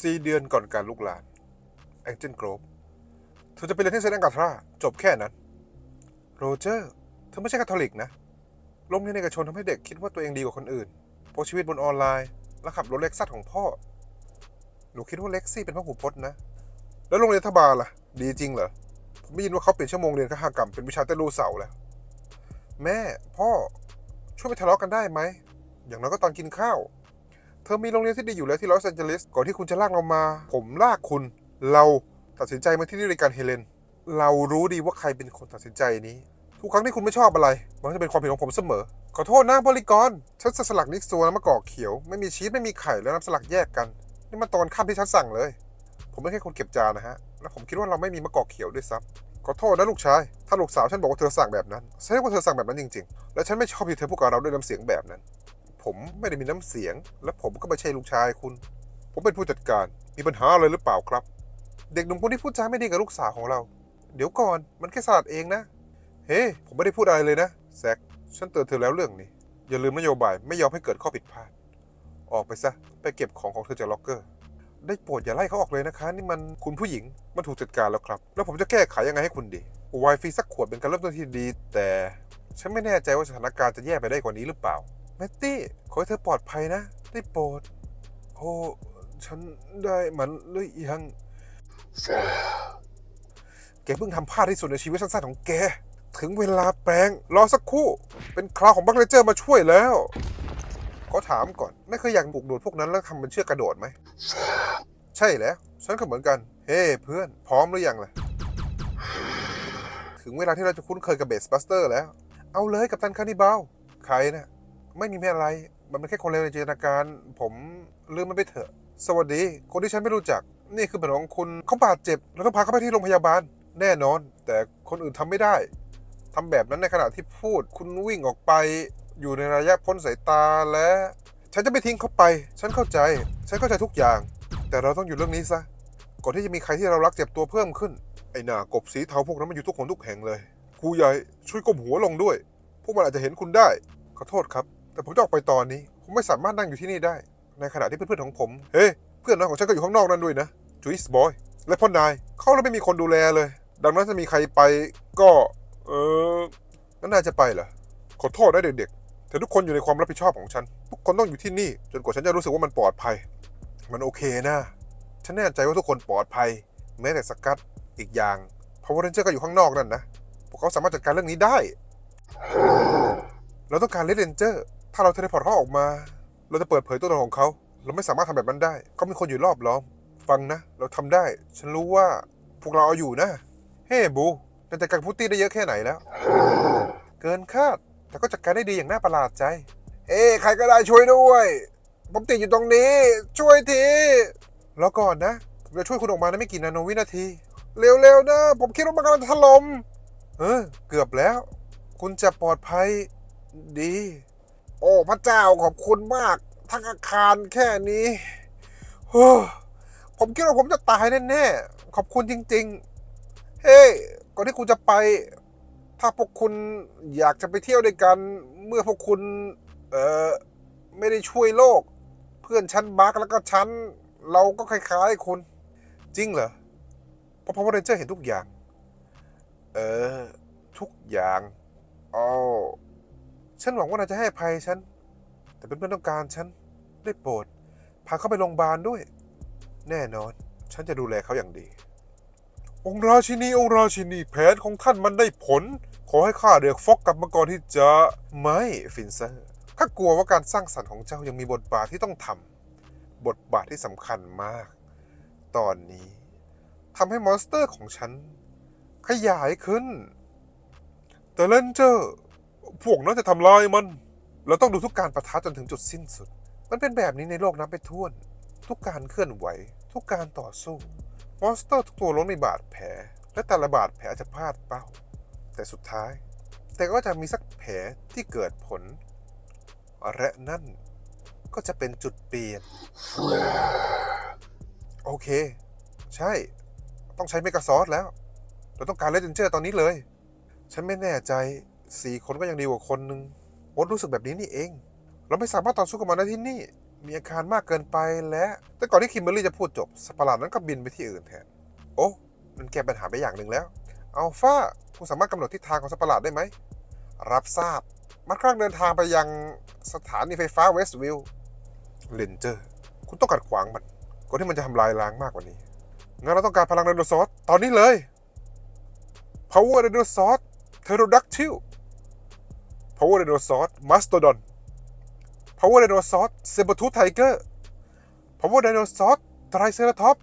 สี่เดือนก่อนการลุกลานแองเจิลโกรฟเธอจะไปเรียนที่เซนต์แองกาทราจบแค่นั้น โรเจอร์ เธอไม่ใช่คาทอลิกนะโรงเรียนเอกชนทำให้เด็กคิดว่าตัวเองดีกว่าคนอื่นโพชีวิตบนออนไลน์ และขับรถเล็กซัสของพ่อ หนูคิดว่าเล็กซี่เป็นพระหูพจน์นะ แล้วโรงเรียนรัฐบาลล่ะ ดีจริงเหรอ ผมได้ยินว่าเขาเปลี่ยนชั่วโมงเรียนคหกรรมเป็นวิชาเต้นรูเสาแล้ว แม่ พ่อ ช่วยไปทะเลาะกันได้ไหม อย่างน้อยก็ตอนกินข้าว เธอมีโรงเรียนที่ดีอยู่แล้วที่ลอสแอนเจลิสก่อนที่คุณจะลากเรามา ผมลากคุณ เราตัดสินใจมาที่นี่ด้วยกันเฮเลน เรารู้ดีว่าใครเป็นคนตัดสินใจนี้ ทุกครั้งที่คุณไม่ชอบอะไร มันจะเป็นความผิดของผมเสมอ ขอโทษนะบริกรฉันสลักนิกซัวน้ำมะกอกเขียวไม่มีชีสไม่มีไข่แล้วน้ำสลักแยกกันนี่มันตอนข้ามที่ฉันสั่งเลย ผมไม่ใช่คนเก็บจานนะฮะและผมคิดว่าเราไม่มีมะกอกเขียวด้วยซ้ำขอโทษนะลูกชาย ถ้าลูกสาวฉันบอกว่าเธอสั่งแบบนั้นแสดงว่าเธอสั่งแบบนั้นจริง ๆ และฉันไม่ชอบที่เธอพูดกับเราด้วยน้ำเสียงแบบนั้น ผมไม่ได้มีน้ำเสียง และผมก็ไม่ใช่ลูกชายคุณ ผมเป็นผู้จัดการมีปัญหาอะไรหรือเปล่าครับ เด็กหนุ่มคนที่พูดจาไม่ดีกับลูกสาวของเรา เดี๋ยวก่อนมันแค่สลัดเองนะ เฮ้ผมไม่ได้พูดอะไรเลยนะแซคฉันเตือนเธอแล้วเรื่องนี้ อย่าลืมนโยบายไม่ยอมให้เกิดข้อผิดพลาด ออกไปซะไปเก็บของของเธอจากล็อกเกอร์ ได้โปรดอย่าไล่เขาออกเลยนะคะ นี่มันคุณผู้หญิงมันถูกจัดการแล้วครับ แล้วผมจะแก้ไขยังไงให้คุณดีไวน์ฟรีสักขวดเป็นการเริ่มต้นที่ดี แต่ฉันไม่แน่ใจว่าสถานการณ์จะแย่ไปได้กว่านี้หรือเปล่า แมตตี้ ขอให้เธอปลอดภัยนะ ได้โปรด โอ้ ฉันได้มันหรือยัง แกเพิ่งทำพลาดที่สุดในชีวิตสั้นๆของแก ถึงเวลาแปลง รอสักครู่ เป็นคราวของบัคเลเจอร์มาช่วยแล้วขอถามก่อนไม่เคยอยากบุกโดดพวกนั้นแล้วทำเป็นเชือกกระโดดไหม ใช่แล้ว ฉันก็เหมือนกัน เฮ้ เพื่อน พร้อมหรือยังล่ะ ถึงเวลาที่เราจะคุ้นเคยกับเบสบัสเตอร์แล้ว เอาเลยกับตันคานิบาล ใครนะ ไม่มีแม่อะไร มันเป็นแค่คนเลวในจินตนาการ ผมลืมมันไปเถอะ สวัสดี คนที่ฉันไม่รู้จัก นี่คือเพื่อนของคุณเขาบาดเจ็บแล้วต้องพาเขาไปที่โรงพยาบาล แน่นอน แต่คนอื่นทำไม่ได้ทำแบบนั้นในขณะที่พูด คุณวิ่งออกไป อยู่ในระยะพ้นสายตาและ ฉันจะไม่ทิ้งเขาไป ฉันเข้าใจ ฉันเข้าใจทุกอย่าง แต่เราต้องอยู่เรื่องนี้ซะ ก่อนที่จะมีใครที่เรารักเจ็บตัวเพิ่มขึ้น ไอ้หน้ากบสีเทาพวกนั้นมันอยู่ทุกคนทุกแห่งเลยครูใหญ่ช่วยก้มหัวลงด้วย พวกมันอาจจะเห็นคุณได้ ขอโทษครับ แต่ผมจะออกไปตอนนี้ ผมไม่สามารถนั่งอยู่ที่นี่ได้ ในขณะที่เพื่อนๆของผม เฮ้ยเพื่อนน้อยของฉันก็อยู่ข้างนอกนั่นด้วยนะจูอิสบอยและพ่อนายเขาแล้วไม่มีคนดูแลเลย ดังนั้นถ้ามีใครไปก็ เออนั่นนายจะไปเหรอขอโทษนะเด็กๆแต่ทุกคนอยู่ในความรับผิดชอบของฉันทุกคนต้องอยู่ที่นี่ จนกว่าฉันจะรู้สึกว่ามันปลอดภัย มันโอเคนะ ฉันแน่ใจว่าทุกคนปลอดภัย แม้แต่สกัดอีกอย่างพาวเวอร์เรนเจอร์ก็อยู่ข้างนอกนั่นนะพวกเขาสามารถจัดการเรื่องนี้ได้ เราต้องการเลดเรนเจอร์ ถ้าเราเทเลพอร์ตเขาออกมา เราจะเปิดเผยตัวตนของเขา เราไม่สามารถทำแบบนั้นได้ เขามีคนอยู่รอบล้อม ฟังนะ เราทำได้ ฉันรู้ว่าพวกเราเอาอยู่นะ เฮ้บูนายจัดการพุตตี้ได้เยอะแค่ไหนแล้ว เกินคาด แต่ก็จัดการได้ดีอย่างน่าประหลาดใจ เอ้ใครก็ได้ช่วยด้วย ผมติดอยู่ตรงนี้ ช่วยทีรอก่อนนะ ผมจะช่วยคุณออกมาในไม่กี่นาโนวินาที เร็วๆนะ ผมคิดว่ามันกำลังถล่ม เออ เกือบแล้ว คุณจะปลอดภัยดี โอ้พระเจ้าขอบคุณมาก ทั้งอาคารแค่นี้ผมคิดว่าผมจะตายแน่ๆ ขอบคุณจริง ๆ เฮ้ยก่อนที่คุณจะไป ถ้าพวกคุณอยากจะไปเที่ยวด้วยกัน เมื่อพวกคุณเออไม่ได้ช่วยโลก เพื่อนฉันบักแล้วก็ฉันเราก็คล้ายๆคุณ จริงเหรอเพราะพาวเรนเจอร์เห็นทุกอย่าง เออ ทุกอย่างอ๋อ ฉันหวังว่านายจะให้ภัยฉัน แต่เป็นเพื่อนต้องการฉันได้โปรด พาเขาไปโรงพยาบาลด้วย แน่นอน ฉันจะดูแลเขาอย่างดี องค์ราชินีองค์ราชินีแผนของท่านมันได้ผล ขอให้ข้าเรียกฟอกกลับมาก่อนที่จะไม่ฟินเซอร์ข้ากลัวว่าการสร้างสรรค์ของเจ้ายังมีบทบาทที่ต้องทำบทบาทที่สำคัญมาก ตอนนี้ทำให้มอนสเตอร์ของฉัน ขยายขึ้นแต่เลนเจอร์ พวกนั้นจะทำลายมัน เราต้องดูทุกการประทะจนถึงจุดสิ้นสุด มันเป็นแบบนี้ในโลกนับไปถ้วน ทุกการเคลื่อนไหว ทุกการต่อสู้ มอนสเตอร์ทุกตัวล้วนมีบาดแผล และแต่ละบาดแผลจะพลาดเป้า แต่สุดท้าย แต่ก็จะมีสักแผลที่เกิดผล และนั่นก็จะเป็นจุดเปลี่ยน โอเค ใช่ ต้องใช้เมกาซอสแล้ว เราต้องการเลดเจนเจอร์ตอนนี้เลย ฉันไม่แน่ใจ สี่คนก็ยังดีกว่าคนหนึ่งโอ๊ตรู้สึกแบบนี้นี่เอง เราไม่สามารถต่อสู้กับมันได้ที่นี่ มีอาการมากเกินไปและ แต่ก่อนที่คิมเบอรรี่จะพูดจบสัตว์ปหลาดนั้นก็บินไปที่อื่นแทน โอ้มันแก้ปัญหาไปอย่างหนึ่งแล้วอัลฟาคุณสามารถกำหนดทิศทางของสัตว์ปหลาดได้ไหม รับทราบ มันกำลังเดินทางไปยังสถานีไฟฟ้าเวสต์วิลล์เลนเจอร์ คุณต้องขัดขวางมันก่อนที่มันจะทำลายล้างมากกว่านี้ งั้นเราต้องการพลังไดโนเสาร์ตอนนี้เลย Power Dinosaur Pterodactyl Power Dinosaur Mastodon Power Dinosaur Saber-tooth Tiger Power Dinosaur Triceratops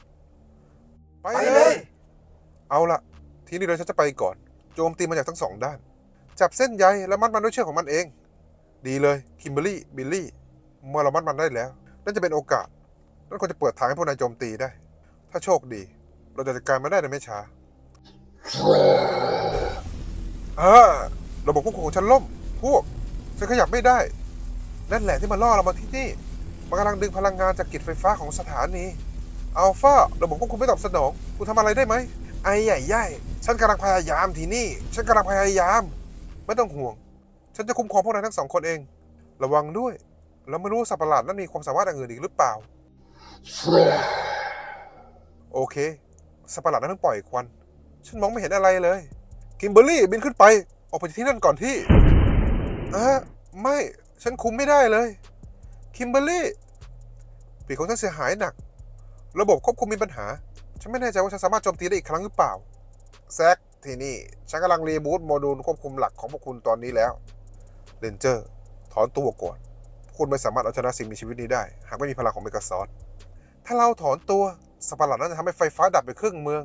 ไปไปเลเลยยเอาละทีนี้เราฉันจะไปก่อน โจมตีมาจากทั้งสองด้าน จับเส้นใยแล้วมัดมันด้วยเชือกของมันเอง ดีเลยคิมเบอรี่บิลลี่เมื่อเรามัดมันได้แล้ว นั่นจะเป็นโอกาส นั่นควรจะเปิดทางให้พวกนายโจมตีได้ ถ้าโชคดี เราจะจัดการมันได้ในไม่ช้าอ่าระบบควบคุมของฉันล่ม พวก ฉันขยับไม่ได้ นั่นแหละที่มาล่อเรามาที่นี่ มันกำลังดึงพลังงานจากกิจไฟฟ้าของสถานีอัลฟาระบบควบคุมไม่ตอบสนอง คุณทำอะไรได้ไหม ไอใหญ่ใหญ่ฉันกำลังพยายามที่นี่ ฉันกำลังพยายาม ไม่ต้องห่วง ฉันจะคุ้มครองพวกนายทั้งสองคนเอง ระวังด้วย เราไม่รู้สัตว์ประหลาดนั้นมีความสามารถอื่นอีกหรือเปล่า โอเค สัตว์ประหลาดนั้นเพิ่งปล่อยควัน ฉันมองไม่เห็นอะไรเลย กิมเบอร์รี่บินขึ้นไป ออกไปที่นั่นก่อนที่ เออไม่ฉันคุมไม่ได้เลย คิมเบอร์รี่ปีกของฉันเสียหายหนัก ระบบควบคุมมีปัญหา ฉันไม่แน่ใจว่าฉันสามารถโจมตีได้อีกครั้งหรือเปล่า แซกทีนี่ฉันกำลังรีบูตโมดูลควบคุมหลักของพวกคุณตอนนี้แล้วเรนเจอร์ถอนตัวก่อน คุณไม่สามารถเอาชนะสิ่งมีชีวิตนี้ได้ หากไม่มีพลังของเมกาซอสถ้าเราถอนตัวสัตว์ลาดนั้นจะทำให้ไฟฟ้าดับไปครึ่งเมือง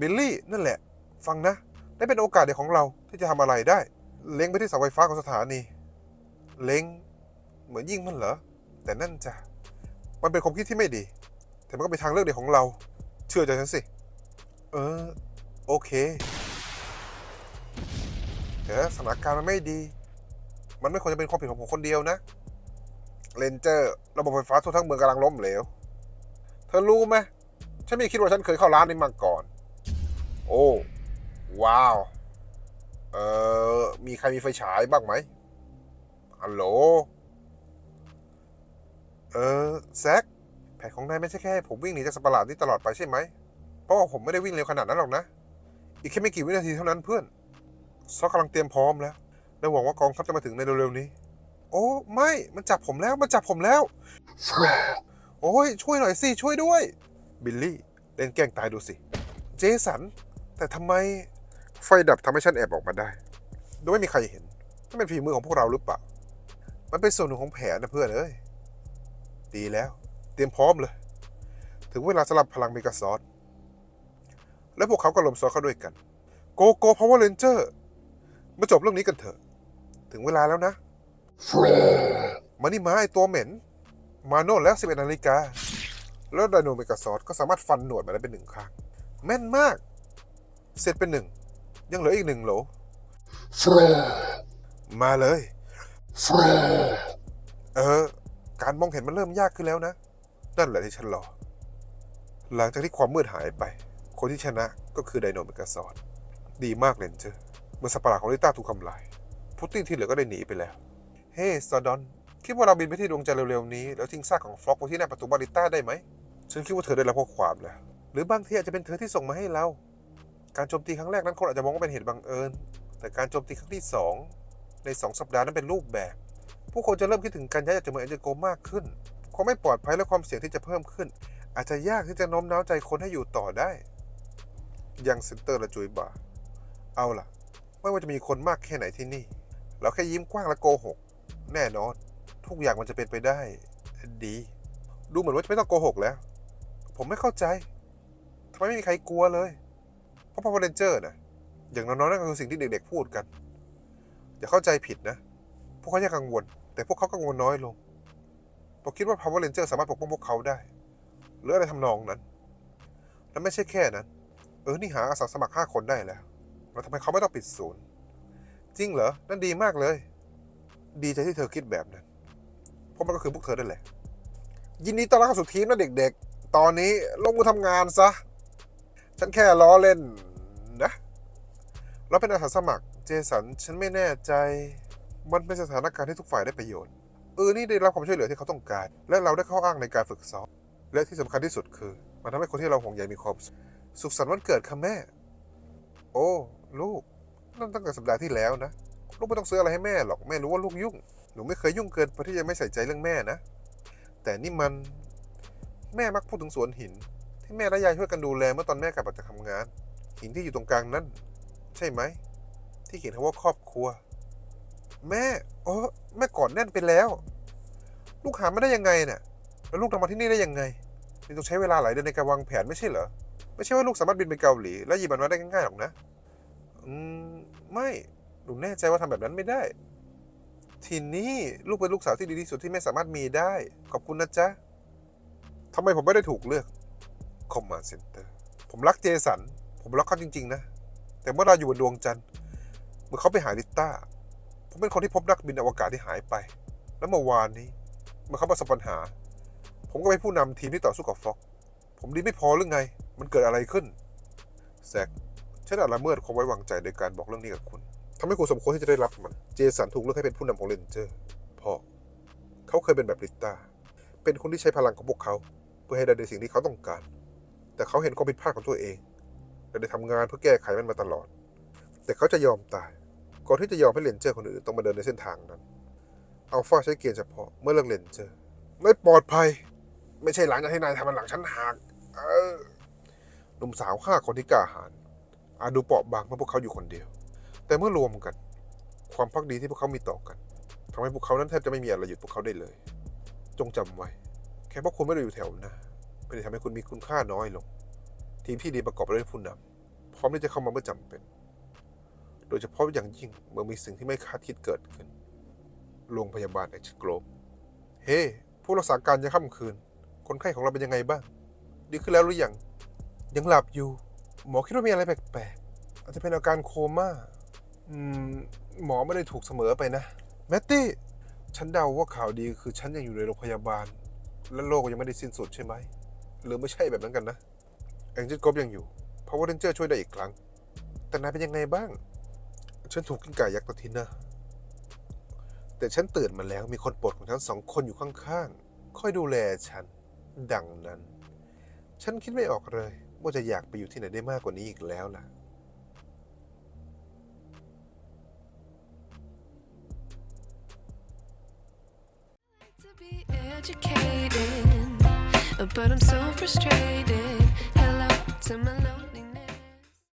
บิลลี่นั่นแหละ ฟังนะได้เป็นโอกาสเดียวของเราที่จะทำอะไรได้ เล็งไปที่เสาไฟฟ้าของสถานี เล็งเหมือนยิงมันเหรอ แต่นั่นจะมันเป็นความคิดที่ไม่ดี แต่มันก็เป็นทางเลือกเดียวของเรา เชื่อใจฉันสิ เออ โอเค แต่สถานการณ์มันไม่ดี มันไม่ควรจะเป็นความผิดของผมคนเดียวนะเรนเจอร์ ระบบไฟฟ้าทั่วทั้งเมืองกำลังล้มเหลว เธอรู้ไหมฉันไม่คิดว่าฉันเคยเข้าร้านนี้มาก่อน โอ้ ว้าว เอ่อ มีใครมีไฟฉายบ้างไหมฮัลโหล เออแซคแผนของนายไม่ใช่แค่ผมวิ่งหนีจากสัตว์ประหลาดนี้ตลอดไปใช่ไหม เพราะว่าผมไม่ได้วิ่งเร็วขนาดนั้นหรอกนะ อีกแค่ไม่กี่วินาทีเท่านั้นเพื่อนซอกกำลังเตรียมพร้อมแล้ว และหวังว่ากองทัพจะมาถึงในเร็วๆนี้ โอ้ ไม่ มันจับผมแล้ว มันจับผมแล้ว โอ้ย ช่วยหน่อยสิ ช่วยด้วย บิลลี่ เล่นแกล้งตายดูสิ เจสัน แต่ทำไม ไฟดับทำให้ฉันแอบออกมาได้ โดยไม่มีใครเห็นนั่นเป็นฝีมือของพวกเราหรือเปล่า มันเป็นส่วนหนึ่งของแผนนะเพื่อนเอ้ย ดีแล้ว เตรียมพร้อมเลย ถึงเวลาสลับพลังเมกาซอสและพวกเขาก็ลมซอสเข้าด้วยกัน โกโก้พาวเวอร์เรนเจอร์มาจบเรื่องนี้กันเถอะ ถึงเวลาแล้วนะ มานี่มาไอตัวเหม็น มาโน่นแล้ว 11นาฬิกา แล้วไดโนเมกาซอสก็สามารถฟันหนวดมาได้เป็นหนึ่งครั้ง แม่นมาก เสร็จเป็นหนึ่ง ยังเหลืออีกหนึ่งโหลมาเลยเออ การมองเห็นมันเริ่มยากขึ้นแล้วนะ นั่นแหละที่ฉันรอ หลังจากที่ความมืดหายไป คนที่ชนะก็คือไดโนเมกาซอสดีมากเลนเจอร์เมื่อสัตว์ประหลาดของลิต้าถูกทำลาย พุตตินที่เหลือก็ได้หนีไปแล้ว เฮ้ซาดอนคิดว่าเราบินไปที่ดวงจันทร์เร็วๆนี้ แล้วทิ้งซากของฟล็อกไว้ที่หน้าประตูบาริต้าได้ไหม ฉันคิดว่าเธอได้รับข้อความแล้ว หรือบางทีอาจจะเป็นเธอที่ส่งมาให้เรา การโจมตีครั้งแรกนั้นคนอาจจะมองว่าเป็นเหตุบังเอิญ แต่การโจมตีครั้งที่สองในสองสัปดาห์นั้นเป็นรูปแบบ ผู้คนจะเริ่มคิดถึงการย้ายจากเมืองเอเจโกมากขึ้น ความไม่ปลอดภัยและความเสี่ยงที่จะเพิ่มขึ้น อาจจะยากที่จะโน้มน้าวใจคนให้อยู่ต่อได้ ยังเซนเตอร์ละจุยบาเอาล่ะ ไม่ว่าจะมีคนมากแค่ไหนที่นี่ เราแค่ยิ้มกว้างและโกหก แน่นอน ทุกอย่างมันจะเป็นไปได้ ดี ดูเหมือนว่าจะไม่ต้องโกหกแล้ว ผมไม่เข้าใจทำไมไม่มีใครกลัวเลย ราะพาวเวอร์เรนเจอร์นะอย่างน้อยๆนั่นก็คือสิ่งที่เด็กๆพูดกัน อย่าเข้าใจผิดนะ พวกเขายังกังวล แต่พวกเขากังวลน้อยลงผมคิดว่า Power Ranger สามารถปกป้องพวกเขาได้ หรืออะไรทำนองนั้น และไม่ใช่แค่นั้น เออ นี่หาอาสาสมัครห้าคนได้แล้ว แล้วทำไมเขาไม่ต้องปิดศูนย์ จริงเหรอ นั่นดีมากเลย ดีใจที่เธอคิดแบบนั้น เพราะมันก็คือพวกเธอนั่นแหละ ยินดีต้อนรับเข้าสู่ทีมนะเด็กๆ ตอนนี้ลงมือทำงานซะ ฉันแค่ล้อเล่น เราเป็นอาสาสมัครเจสันฉันไม่แน่ใจ มันเป็นสถานการณ์ที่ทุกฝ่ายได้ประโยชน์เออนี่ได้รับความช่วยเหลือที่เขาต้องการ และเราได้เข้าอ้างในการฝึกซ้อมและที่สำคัญที่สุดคือ มันทำให้คนที่เราห่วงใยมีความสุขสุขสันต์วันเกิดค่ะแม่ โอ้ ลูกนั่นตั้งแต่สัปดาห์ที่แล้วนะลูกไม่ต้องซื้ออะไรให้แม่หรอกแม่รู้ว่าลูกยุ่งหนูไม่เคยยุ่งเกินพอที่จะไม่ใส่ใจเรื่องแม่นะ แต่นี่มันแม่มักพูดถึงสวนหิน ที่แม่และยายช่วยกันดูแลเมื่อตอนแม่กลับจากทำงาน หินที่อยู่ตรงกลางนั้น ใช่ไหม ที่เขียนคำว่าครอบครัว แม่โอ้แม่กอดแน่นไปแล้ว ลูกหาไม่ได้ยังไงเนี่ย แล้วลูกทำมาที่นี่ได้ยังไงนี่ต้องใช้เวลาหลายเดือนในการวางแผนไม่ใช่เหรอ ไม่ใช่ว่าลูกสามารถบินไปเกาหลี แล้วหยิบมันมาได้ง่ายๆหรอกนะ อืม ไม่หนูแน่ใจว่าทำแบบนั้นไม่ได้ ทีนี้ลูกเป็นลูกสาวที่ดีที่สุดที่แม่สามารถมีได้ ขอบคุณนะจ๊ะทำไมผมไม่ได้ถูกเลือกคอมมานด์เซ็นเตอร์ผมรักเจสัน ผมรักเขาจริง ๆ นะ แต่เมื่อเราอยู่บนดวงจันทร์เมื่อเขาไปหาลิต้า ผมเป็นคนที่พบนักบินอวกาศที่หายไป และเมื่อวานนี้เมื่อเขาประสบปัญหา ผมก็เป็นผู้นำทีมที่ต่อสู้กับฟ็อก ผมดีไม่พอหรือไง มันเกิดอะไรขึ้นแซคฉันอาจละเมิดความไว้วางใจโดยการบอกเรื่องนี้กับคุณทำให้คุณสมควรที่จะได้รับมัน เจสันถูกเลือกให้เป็นผู้นำของเรนเจอร์พราะเขาเคยเป็นแบบลิต้า เป็นคนที่ใช้พลังของพวกเขา เพื่อให้ได้ในสิ่งที่เขาต้องการ แต่เขาเห็นความผิดพลาดของตัวเอง และได้ทำงานเพื่อแก้ไขมันมาตลอด แต่เขาจะยอมตาย ก่อนที่จะยอมให้เรนเจอร์คนอื่นต้องมาเดินในเส้นทางนั้นอัลฟาใช้เกณฑ์เฉพาะเมื่อเลือกเรนเจอร์ไม่ปลอดภัย ไม่ใช่หลังจากที่นายทำมันหลังฉันหักเออหนุ่มสาวห้าคนที่กล้าหาญอาจดูเปราะบางเมื่อพวกเขาอยู่คนเดียว แต่เมื่อรวมกัน ความพักดีที่พวกเขามีต่อกันทำให้พวกเขานั้นแทบจะไม่มีอะไรหยุดพวกเขาได้เลย จงจำไว้ แค่เพราะคุณไม่ได้อยู่แถวน้าไม่ได้ทำให้คุณมีคุณค่าน้อยลง ทีมที่ดีประกอบไปด้วยผู้นำพร้อมที่จะเข้ามาเมื่อจำเป็น โดยเฉพาะอย่างยิ่งเมื่อมีสิ่งที่ไม่คาดคิดเกิดขึ้น โรงพยาบาลเอ็กซ์โกลบเฮ้ผู้รักษาการยามค่ำคืน คนไข้ของเราเป็นยังไงบ้าง ดีขึ้นแล้วหรือยัง ยังหลับอยู่ หมอคิดว่ามีอะไรแปลกๆ อาจจะเป็นอาการโคม่า อืม หมอไม่ได้ถูกเสมอไปนะ แมตตี้ ฉันเดาว่าข่าวดีคือฉันยังอยู่ในโรงพยาบาล และโลกยังไม่ได้สิ้นสุดใช่ไหม หรือไม่ใช่แบบนั้นกันนะ แองเจิลกบยังอยู่พราะว่าเรนเจอร์ช่วยได้อีกครั้ง แต่นายเป็นยังไงบ้าง ฉันถูกกิ้งก่ายักษ์ตัวทินนะ แต่ฉันตื่นมาแล้วมีคนโปรดของฉันสองคนอยู่ข้างๆ คอยดูแลฉัน ดังนั้น ฉันคิดไม่ออกเลย ว่าจะอยากไปอยู่ที่ไหนได้มากกว่านี้อีกแล้วล่ะ but I'm so frustrated. to my low.